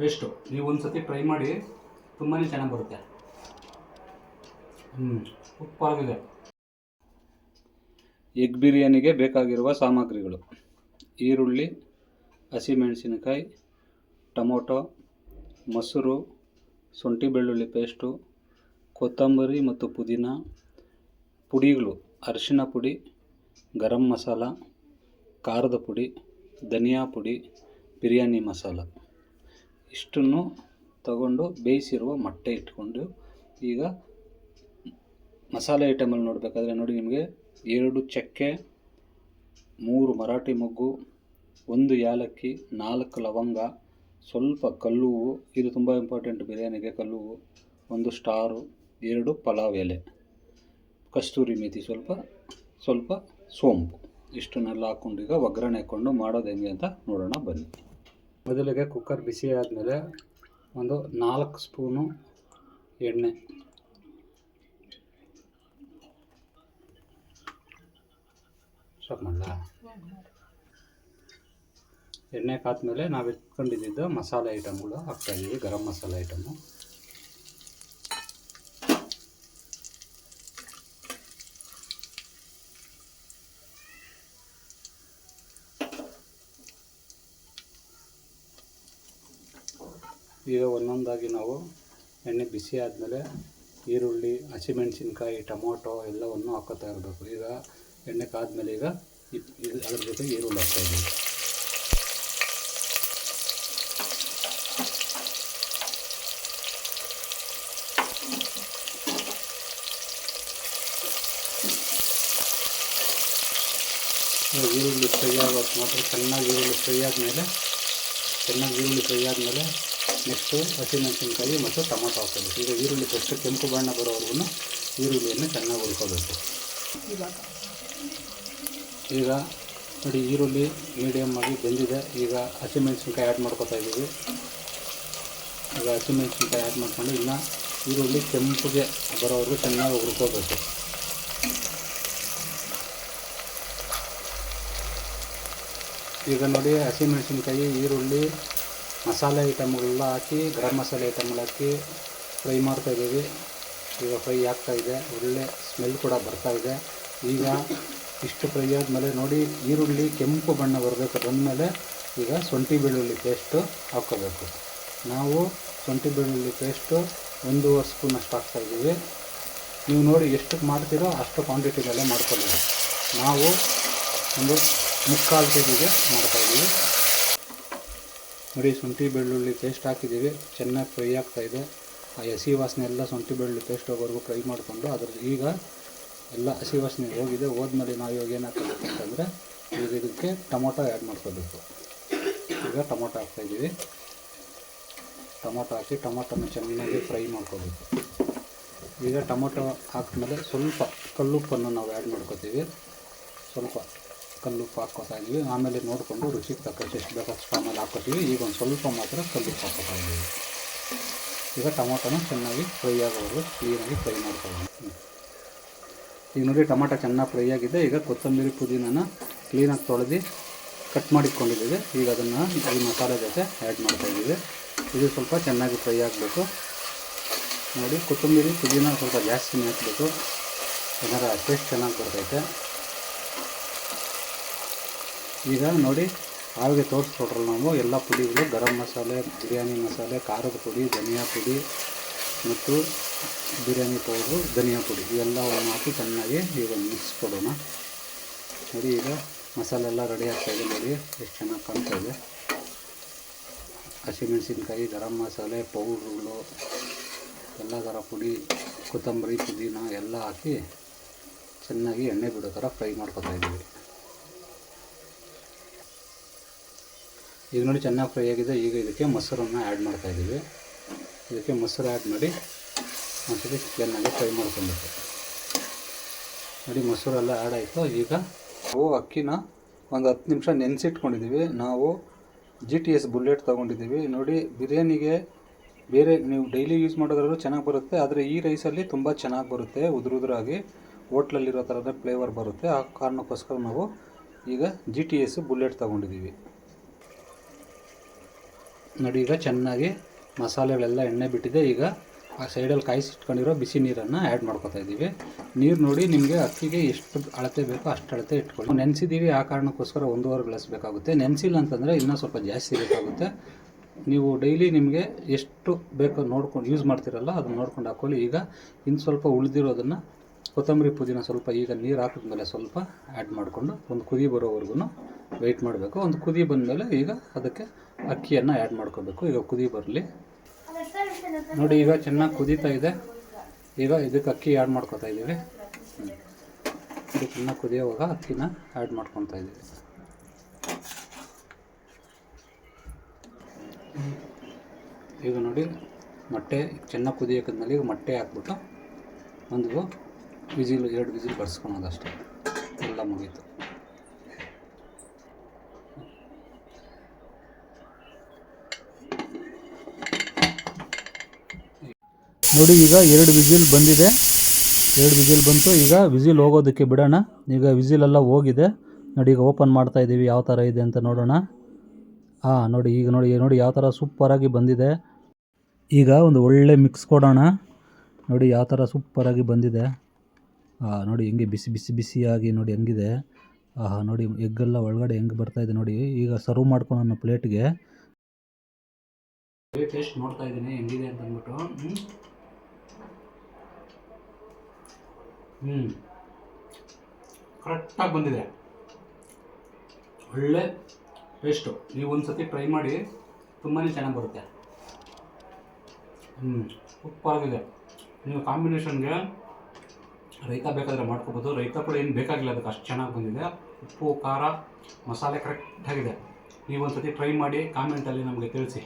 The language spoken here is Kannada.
ಟೇಸ್ಟು ನೀವು ಒಂದು ಸತಿ ಟ್ರೈ ಮಾಡಿ ತುಂಬಾ ಚೆನ್ನಾಗಿ ಬರುತ್ತೆ. ಹ್ಞೂ ಉಪ್ಪಾಗಿದೆ ಎಗ್ ಬಿರಿಯಾನಿಗೆ ಬೇಕಾಗಿರುವ ಸಾಮಗ್ರಿಗಳು. ಈರುಳ್ಳಿ, ಹಸಿಮೆಣಸಿನಕಾಯಿ, ಟೊಮೊಟೊ, ಮೊಸರು, ಶುಂಠಿ ಬೆಳ್ಳುಳ್ಳಿ ಪೇಸ್ಟು, ಕೊತ್ತಂಬರಿ ಮತ್ತು ಪುದೀನ, ಪುಡಿಗಳು ಅರಿಶಿನ ಪುಡಿ, ಗರಂ ಮಸಾಲ, ಖಾರದ ಪುಡಿ, ಧನಿಯಾ ಪುಡಿ, ಬಿರಿಯಾನಿ ಮಸಾಲ. ಇಷ್ಟನ್ನು ತಗೊಂಡು ಬೇಯಿಸಿರುವ ಮೊಟ್ಟೆ ಇಟ್ಕೊಂಡು ಈಗ ಮಸಾಲೆ ಐಟಮಲ್ಲಿ ನೋಡಬೇಕಾದ್ರೆ ನೋಡಿ ನಿಮಗೆ ಎರಡು ಚಕ್ಕೆ, ಮೂರು ಮರಾಠಿ ಮೊಗ್ಗು, ಒಂದು ಯಾಲಕ್ಕಿ, ನಾಲ್ಕು ಲವಂಗ, ಸ್ವಲ್ಪ ಕಲ್ಲು ಹೂವು ಇದು ತುಂಬ ಇಂಪಾರ್ಟೆಂಟ್ ಬಿರಿಯಾನಿಗೆ ಕಲ್ಲು ಹೂವು ಒಂದು ಸ್ಟಾರು, ಎರಡು ಪಲಾವ್ ಎಲೆ, ಕಸ್ತೂರಿ ಮೇಥಿ ಸ್ವಲ್ಪ ಸ್ವಲ್ಪ ಸೋಂಪು. ಇಷ್ಟನ್ನೆಲ್ಲ ಹಾಕ್ಕೊಂಡು ಈಗ ಒಗ್ಗರಣೆ ಹಾಕ್ಕೊಂಡು ಮಾಡೋದು ಹೆಂಗೆ ಅಂತ ನೋಡೋಣ ಬನ್ನಿ. ಮೊದಲಿಗೆ ಕುಕ್ಕರ್ ಬಿಸಿ ಆದಮೇಲೆ ಒಂದು ನಾಲ್ಕು ಸ್ಪೂನು ಎಣ್ಣೆ. ಸ್ಟಾಪ್ ಮಾಡಲ ಎಣ್ಣೆ ಕಾದ್ಮೇಲೆ ನಾವು ಇಟ್ಕೊಂಡಿದ್ದು ಮಸಾಲೆ ಐಟಮ್ಗಳು ಹಾಕ್ತಾಯಿದ್ದೀವಿ ಗರಂ ಮಸಾಲೆ ಐಟಮು ಈಗ ಒಂದೊಂದಾಗಿ ನಾವು ಎಣ್ಣೆ ಬಿಸಿ ಆದಮೇಲೆ ಈರುಳ್ಳಿ ಹಸಿಮೆಣಸಿನ್ಕಾಯಿ ಟೊಮೊಟೊ ಎಲ್ಲವನ್ನು ಹಾಕೋತಾ ಇರಬೇಕು. ಈಗ ಎಣ್ಣೆ ಕಾದ್ಮೇಲೆ ಈಗ ಅದ್ರ ಜೊತೆ ಈರುಳ್ಳಿ ಹಾಕ್ತಾಯಿದ್ದೀವಿ ಈರುಳ್ಳಿ ಫ್ರೈ ಆಗೋಕೆ ಮಾತ್ರ ಚೆನ್ನಾಗಿ ಈರುಳ್ಳಿ ಫ್ರೈ ಆದಮೇಲೆ ಚೆನ್ನಾಗಿ ಈರುಳ್ಳಿ ಫ್ರೈ ಆದಮೇಲೆ ನೆಕ್ಸ್ಟು ಹಸಿಮೆಣಸಿನ್ಕಾಯಿ ಮತ್ತು ಟೊಮೊಟೊ ಹಾಕೋಬೇಕು ಈಗ ಈರುಳ್ಳಿ ಫಸ್ಟ್ ಕೆಂಪು ಬಣ್ಣ ಬರೋವರೆಗೂ ಈರುಳ್ಳಿಯನ್ನು ಚೆನ್ನಾಗಿ ಹುರ್ಕೋಬೇಕು. ಈಗ ನೋಡಿ, ಈರುಳ್ಳಿ ಮೀಡಿಯಮ್ ಆಗಿ ಬೆಂದಿದೆ. ಈಗ ಹಸಿಮೆಣಸಿನ್ಕಾಯಿ ಆ್ಯಡ್ ಮಾಡ್ಕೋತಾ ಇದ್ದೀವಿ. ಈಗ ಹಸಿಮೆಣಸಿನ್ಕಾಯಿ ಆ್ಯಡ್ ಮಾಡ್ಕೊಂಡು ಇನ್ನು ಈರುಳ್ಳಿ ಕೆಂಪುಗೆ ಬರೋವರೆಗೂ ಚೆನ್ನಾಗಿ ಹುರ್ಕೋಬೇಕು. ಈಗ ನೋಡಿ, ಹಸಿಮೆಣಸಿನ್ಕಾಯಿ, ಈರುಳ್ಳಿ ಮಸಾಲೆ ಐಟಮ್ಗಳೆಲ್ಲ ಹಾಕಿ, ಗರಂ ಮಸಾಲೆ ಐಟಮ್ಗಳು ಹಾಕಿ ಫ್ರೈ ಮಾಡ್ತಾ ಇದ್ದೀವಿ. ಈಗ ಫ್ರೈ ಆಗ್ತಾ ಇದೆ. ಒಳ್ಳೆ ಸ್ಮೆಲ್ ಕೂಡ ಬರ್ತಾ ಇದೆ. ಈಗ ಇಷ್ಟು ಫ್ರೈ ಆದಮೇಲೆ ನೋಡಿ, ಈರುಳ್ಳಿ, ಕೆಂಪು ಬಣ್ಣ ಬರಬೇಕು. ಬಂದಮೇಲೆ ಈಗ ಶುಂಠಿ ಬೆಳ್ಳುಳ್ಳಿ ಪೇಸ್ಟು ಹಾಕ್ಕೋಬೇಕು. ನಾವು ಶುಂಠಿ ಬೆಳ್ಳುಳ್ಳಿ ಪೇಸ್ಟು ಒಂದೂವರೆ ಸ್ಪೂನ್ ಅಷ್ಟು ಹಾಕ್ತಾಯಿದ್ದೀವಿ ನೀವು ನೋಡಿ ಎಷ್ಟಕ್ಕೆ ಮಾಡ್ತೀರೋ ಅಷ್ಟು ಕ್ವಾಂಟಿಟಿನಲ್ಲೇ ಮಾಡ್ಕೊಳ್ಳಿ ನಾವು ಒಂದು ಮುಕ್ಕಾಲು ಕೆ ಜಿಗೆ ಮಾಡ್ತಾಯಿದ್ದೀವಿ ನೋಡಿ ಶುಂಠಿ ಬೆಳ್ಳುಳ್ಳಿ ಪೇಸ್ಟ್ ಹಾಕಿದ್ದೀವಿ. ಚೆನ್ನಾಗಿ ಫ್ರೈ ಆಗ್ತಾಯಿದೆ ಆ ಹಸಿ ವಾಸನೆ ಎಲ್ಲ ಶುಂಠಿ ಬೆಳ್ಳುಳ್ಳಿ ಪೇಸ್ಟ್ ಹೋಗೋವರೆಗೂ ಫ್ರೈ ಮಾಡಿಕೊಂಡು ಅದ್ರ ಈಗ ಎಲ್ಲ ಹಸಿ ವಾಸನೆ ಹೋಗಿದೆ. ಹೋದ್ಮೇಲೆ ನಾವು ಇವಾಗ ಏನು ಹಾಕೋಬೇಕು ಅಂತಂದರೆ ಈಗ ಇದಕ್ಕೆ ಟೊಮೊಟೊ ಆ್ಯಡ್ ಮಾಡ್ಕೋಬೇಕು. ಈಗ ಟೊಮೊಟೊ ಹಾಕ್ತಾಯಿದ್ದೀವಿ ಟೊಮೊಟೊ ಹಾಕಿ ಟೊಮೊಟೊನ ಚೆನ್ನಾಗಿ ಫ್ರೈ ಮಾಡ್ಕೋಬೇಕು. ಈಗ ಟೊಮೊಟೊ ಹಾಕಿದ್ಮೇಲೆ ಸ್ವಲ್ಪ ಕಲ್ಲುಪ್ಪನ್ನು ನಾವು ಆ್ಯಡ್ ಮಾಡ್ಕೋತೀವಿ. ಸ್ವಲ್ಪ ಕಲ್ಲುಪ್ಪು ಹಾಕ್ಕೋತಾ ಇದ್ದೀವಿ. ಆಮೇಲೆ ನೋಡಿಕೊಂಡು ರುಚಿಗೆ ತಕ್ಕಷ್ಟು ಎಷ್ಟು ಬೇಕಷ್ಟು ಆಮೇಲೆ ಹಾಕ್ಕೋತೀವಿ. ಈಗ ಒಂದು ಸ್ವಲ್ಪ ಮಾತ್ರ ಕಲ್ಲುಪ್ಪು ಹಾಕ್ಕೋತಾ ಇದ್ದೀವಿ. ಈಗ ಟೊಮೊಟೊನ ಚೆನ್ನಾಗಿ ಫ್ರೈ ಆಗೋದು ಕ್ಲೀನಾಗಿ ಫ್ರೈ ಮಾಡ್ಕೊಳ್ಳೋಣ. ಈಗ ನೋಡಿ ಟೊಮೊಟೊ ಚೆನ್ನಾಗಿ ಫ್ರೈ ಆಗಿದೆ. ಈಗ ಕೊತ್ತಂಬರಿ ಪುದೀನನ ಕ್ಲೀನಾಗಿ ತೊಳೆದು ಕಟ್ ಮಾಡಿಕೊಂಡಿದ್ದೀವಿ ಈಗ ಅದನ್ನು ಈ ಮಸಾಲೆ ಜೊತೆ ಆ್ಯಡ್ ಮಾಡ್ತಾಯಿದ್ದೀವಿ ಇದು ಸ್ವಲ್ಪ ಚೆನ್ನಾಗಿ ಫ್ರೈ ಆಗಬೇಕು. ನೋಡಿ, ಕೊತ್ತಂಬರಿ ಪುದೀನ ಸ್ವಲ್ಪ ಜಾಸ್ತಿನೇ ಹಾಕಬೇಕು. ಏನಾರ ಟೇಸ್ಟ್ ಚೆನ್ನಾಗಿ ಬರ್ತೈತೆ. ಈಗ ನೋಡಿ ಆವಿಗೆ ತೋರಿಸ್ಕೊಟ್ರಲ್ಲ ನಾವು, ಎಲ್ಲ ಪುಡಿಗಳು, ಗರಂ ಮಸಾಲೆ, ಬಿರಿಯಾನಿ ಮಸಾಲೆ, ಖಾರದ ಪುಡಿ, ಧನಿಯಾ ಪುಡಿ ಮತ್ತು ಬಿರಿಯಾನಿ ಪೌಡ್ರು, ಧನಿಯಾ ಪುಡಿ, ಇವೆಲ್ಲವನ್ನು ಹಾಕಿ ಚೆನ್ನಾಗಿ ಈಗ ಮಿಕ್ಸ್ ಕೊಡೋಣ ನೋಡಿ, ಈಗ ಮಸಾಲೆ ಎಲ್ಲ ರೆಡಿ ಆಗ್ತಾಯಿದೆ ನೋಡಿ, ಎಷ್ಟು ಚೆನ್ನಾಗಿ ಕಾಣ್ತಾ ಇದೆ. ಹಸಿಮೆಣಸಿನ್ಕಾಯಿ, ಗರಂ ಮಸಾಲೆ, ಪೌಡ್ರುಗಳು, ಎಲ್ಲ ಥರ ಪುಡಿ, ಕೊತ್ತಂಬರಿ ಪುದೀನ ಎಲ್ಲ ಹಾಕಿ ಚೆನ್ನಾಗಿ ಎಣ್ಣೆ ಬಿಡೋ ಥರ ಫ್ರೈ ಮಾಡ್ಕೊತಾ ಇದ್ದೀವಿ. ಈಗ ನೋಡಿ ಚೆನ್ನಾಗಿ ಫ್ರೈ ಆಗಿದೆ. ಈಗ ಇದಕ್ಕೆ ಮೊಸರನ್ನು ಆ್ಯಡ್ ಮಾಡ್ತಾ ಇದ್ದೀವಿ. ಇದಕ್ಕೆ ಮೊಸರು ಆ್ಯಡ್ ಮಾಡಿ ಒಂದ್ಸತಿ ಚೆನ್ನಾಗಿ ಫ್ರೈ ಮಾಡ್ಕೊಬೇಕು. ನೋಡಿ ಮೊಸರೆಲ್ಲ ಆ್ಯಡ್ ಆಯಿತು. ಈಗ ನಾವು ಅಕ್ಕಿನ ಒಂದು ಹತ್ತು ನಿಮಿಷ ನೆನೆಸಿಟ್ಕೊಂಡಿದ್ದೀವಿ. ನಾವು ಜಿ ಟಿ ಎಸ್ ಬುಲೆಟ್ ತೊಗೊಂಡಿದ್ದೀವಿ. ನೋಡಿ ಬಿರಿಯಾನಿಗೆ ಬೇರೆ ನೀವು ಡೈಲಿ ಯೂಸ್ ಮಾಡೋದ್ರಲ್ಲೂ ಚೆನ್ನಾಗಿ ಬರುತ್ತೆ. ಆದರೆ ಈ ರೈಸಲ್ಲಿ ತುಂಬ ಚೆನ್ನಾಗಿ ಬರುತ್ತೆ. ಉದುರುದ್ರಾಗಿ ಹೋಟ್ಲಲ್ಲಿರೋ ಥರದ ಫ್ಲೇವರ್ ಬರುತ್ತೆ. ಆ ಕಾರಣಕ್ಕೋಸ್ಕರ ನಾವು ಈಗ ಜಿ ಟಿ ಎಸ್ ಬುಲೆಟ್ ತೊಗೊಂಡಿದ್ದೀವಿ. ನೋಡಿ ಈಗ ಚೆನ್ನಾಗಿ ಮಸಾಲೆಗಳೆಲ್ಲ ಎಣ್ಣೆ ಬಿಟ್ಟಿದೆ. ಈಗ ಆ ಸೈಡಲ್ಲಿ ಕಾಯಿಸಿಟ್ಕೊಂಡಿರೋ ಬಿಸಿ ನೀರನ್ನು ಆ್ಯಡ್ ಮಾಡ್ಕೊತಾ ಇದ್ದೀವಿ. ನೀರು ನೋಡಿ ನಿಮಗೆ ಅಕ್ಕಿಗೆ ಎಷ್ಟು ಅಳತೆ ಬೇಕೋ ಅಷ್ಟು ಅಳತೆ ಇಟ್ಕೊಳ್ಳಿ. ನೆನೆಸಿದ್ದೀವಿ, ಆ ಕಾರಣಕ್ಕೋಸ್ಕರ ಒಂದೂವರೆ ಗ್ಲಾಸ್ ಬೇಕಾಗುತ್ತೆ. ನೆನೆಸಿಲ್ಲ ಅಂತಂದರೆ ಇನ್ನೂ ಸ್ವಲ್ಪ ಜಾಸ್ತಿ ಬೇಕಾಗುತ್ತೆ. ನೀವು ಡೈಲಿ ನಿಮಗೆ ಎಷ್ಟು ಬೇಕೋ ನೋಡ್ಕೊಂಡು ಯೂಸ್ ಮಾಡ್ತೀರಲ್ಲ, ಅದನ್ನು ನೋಡ್ಕೊಂಡು ಹಾಕ್ಕೊಳ್ಳಿ ಈಗ ಇನ್ನು ಸ್ವಲ್ಪ ಉಳಿದಿರೋದನ್ನು ಕೊತ್ತಂಬರಿ ಪುದೀನ ಸ್ವಲ್ಪ ಈಗ ನೀರು ಹಾಕಿದ್ಮೇಲೆ ಸ್ವಲ್ಪ ಆ್ಯಡ್ ಮಾಡಿಕೊಂಡು ಒಂದು ಕುದಿ ಬರೋವರೆಗೂ ವೆಯ್ಟ್ ಮಾಡಬೇಕು. ಒಂದು ಕುದಿ ಬಂದಮೇಲೆ ಈಗ ಅದಕ್ಕೆ ಅಕ್ಕಿಯನ್ನು ಆ್ಯಡ್ ಮಾಡ್ಕೋಬೇಕು. ಈಗ ಕುದಿ ಬರಲಿ. ನೋಡಿ, ಈಗ ಚೆನ್ನಾಗಿ ಕುದೀತಾ ಇದೆ. ಈಗ ಇದಕ್ಕೆ ಅಕ್ಕಿ ಆ್ಯಡ್ ಮಾಡ್ಕೊತಾ ಇದ್ದೀವಿ. ಇದು ಚೆನ್ನಾಗಿ ಕುದಿಯೋವಾಗ ಅಕ್ಕಿನ ಆ್ಯಡ್ ಮಾಡ್ಕೊತಾ ಇದ್ದೀವಿ. ಈಗ ನೋಡಿ, ಮೊಟ್ಟೆ ಚೆನ್ನಾಗಿ ಕುದಿಯೋಕಿದ್ಮೇಲೆ ಈಗ ಮೊಟ್ಟೆ ಹಾಕ್ಬಿಟ್ಟು ಒಂದು ವಿಸಿಲ್ ಎರಡು ವಿಸಿಲ್ ಬರ್ಸ್ಕೊಳೋದು ಅಷ್ಟೇ. ಎಲ್ಲ ಮುಗೀತು. ನೋಡಿ, ಈಗ ಎರಡು ವಿಸಿಲ್ ಬಂದಿದೆ. ಎರಡು ವಿಸಿಲ್ ಬಂತು. ಈಗ ವಿಸಿಲ್ ಹೋಗೋದಕ್ಕೆ ಬಿಡೋಣ. ಈಗ ವಿಜಿಲ್ ಎಲ್ಲ ಹೋಗಿದೆ. ನೋಡಿ, ಈಗ ಓಪನ್ ಮಾಡ್ತಾ ಇದ್ದೀವಿ. ಯಾವ ಥರ ಇದೆ ಅಂತ ನೋಡೋಣ. ಹಾಂ ನೋಡಿ, ಈಗ ನೋಡಿ ನೋಡಿ, ಯಾವ ಥರ ಸೂಪರಾಗಿ ಬಂದಿದೆ. ಈಗ ಒಂದು ಒಳ್ಳೆ ಮಿಕ್ಸ್ ಕೊಡೋಣ. ನೋಡಿ, ಯಾವ ಥರ ಸೂಪರಾಗಿ ಬಂದಿದೆ. ನೋಡಿ ಹೆಂಗೆ ಬಿಸಿ ಬಿಸಿ ಬಿಸಿಯಾಗಿ ನೋಡಿ ಹೆಂಗಿದೆ. ಆಹಾ ನೋಡಿ ಎಗ್ಗೆಲ್ಲ ಒಳಗಡೆ ಹೆಂಗೆ ಬರ್ತಾ ಇದೆ ನೋಡಿ. ಈಗ ಸರ್ವ್ ಮಾಡ್ಕೊಳ್ಳೋಣ ಪ್ಲೇಟ್ಗೆ ಟೇಸ್ಟ್ ನೋಡ್ತಾ ಇದ್ದೀನಿ, ಹೆಂಗಿದೆ ಅಂತ ಅಂದ್ಬಿಟ್ಟು. ಹ್ಞೂ ಕರೆಕ್ಟಾಗಿ ಬಂದಿದೆ. ಒಳ್ಳೆ ಟೇಸ್ಟು ನೀವು ಒಂದು ಸತಿ ಟ್ರೈ ಮಾಡಿ ತುಂಬಾ ಚೆನ್ನಾಗಿ ಬರುತ್ತೆ. ಹ್ಞೂ ಉಪ್ಪಾಗಿದೆ ನೀವು ಕಾಂಬಿನೇಷನ್ಗೆ ರೈತ ಬೇಕಾದರೆ ಮಾಡ್ಕೋಬೋದು. ರೈತ ಕೂಡ ಏನು ಬೇಕಾಗಿಲ್ಲ ಅದಕ್ಕೆ ಅಷ್ಟು ಚೆನ್ನಾಗಿ ಬಂದಿದೆ. ಉಪ್ಪು, ಖಾರ, ಮಸಾಲೆ ಕರೆಕ್ಟಾಗಿದೆ ಒಂದು ಸತಿ ಟ್ರೈ ಮಾಡಿ ಕಾಮೆಂಟಲ್ಲಿ ನಮಗೆ ತಿಳಿಸಿ.